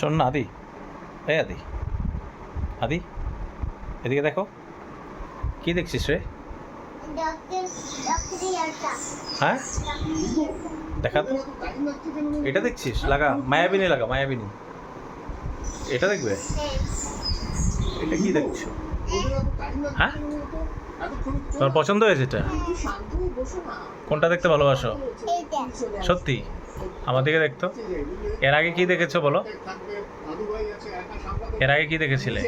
শোন না, আদি। এই আদি। আদি, এদিকে দেখো। কি দেখছিস রে? হ্যাঁ? দেখা তো। এটা দেখছিস? লাগা, মায়াবিনী লাগা, মায়াবিনী। এটা দেখবে? এটা কি দেখছ? হ্যাঁ? তোমার পছন্দ হয়েছে এটা? কোনটা দেখতে ভালোবাসো? সত্যি? আমার দিকে দেখতো। এর আগে কি দেখেছ বলো? এর আগে কি দেখেছিলে?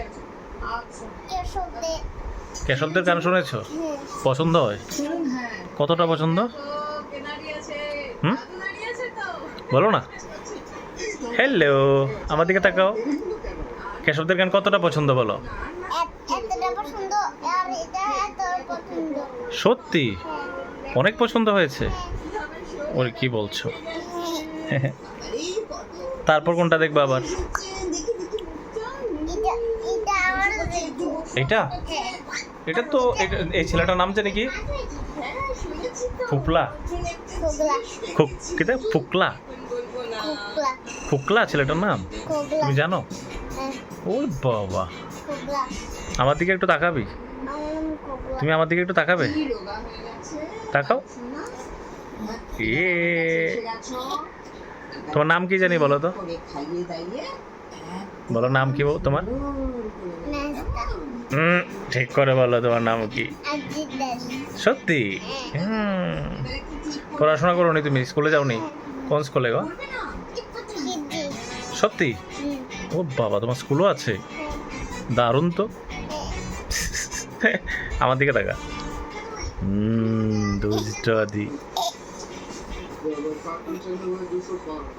কেশবদের গান শুনেছো? পছন্দ হয়? কতটা পছন্দ? হুম? বলো না। হ্যালো আমার দিকে তাকাও। কেশবদের গান কতটা পছন্দ বলো? সত্যি? অনেক পছন্দ হয়েছে। ওর কি বলছো? তারপর কোনটা দেখবে আবার? এটা এটা তো এই ছেলেটার নাম জানি কি? ফুকলা। ফুকলা। ফুকলা ছেলেটার নাম? তুমি জানো? ও বাবা। আমার দিকে একটু তাকাবি। তুমি আমার দিকে একটু তাকাবে? তাকাও। এ তোমার নাম কি জানি বলো তো? বলো নাম কি বল- তোমার? হুম ঠিক করে বলো তোমার নাম কি। সত্যি? হুম। পড়াশোনা করো নি তুমি? স্কুলে যাওনি? কোন স্কুলে গো? সত্যি? ও বাবা তোমার স্কুলও আছে? দারুণ তো। আমার দিকে the, the Falcons are going to do so far.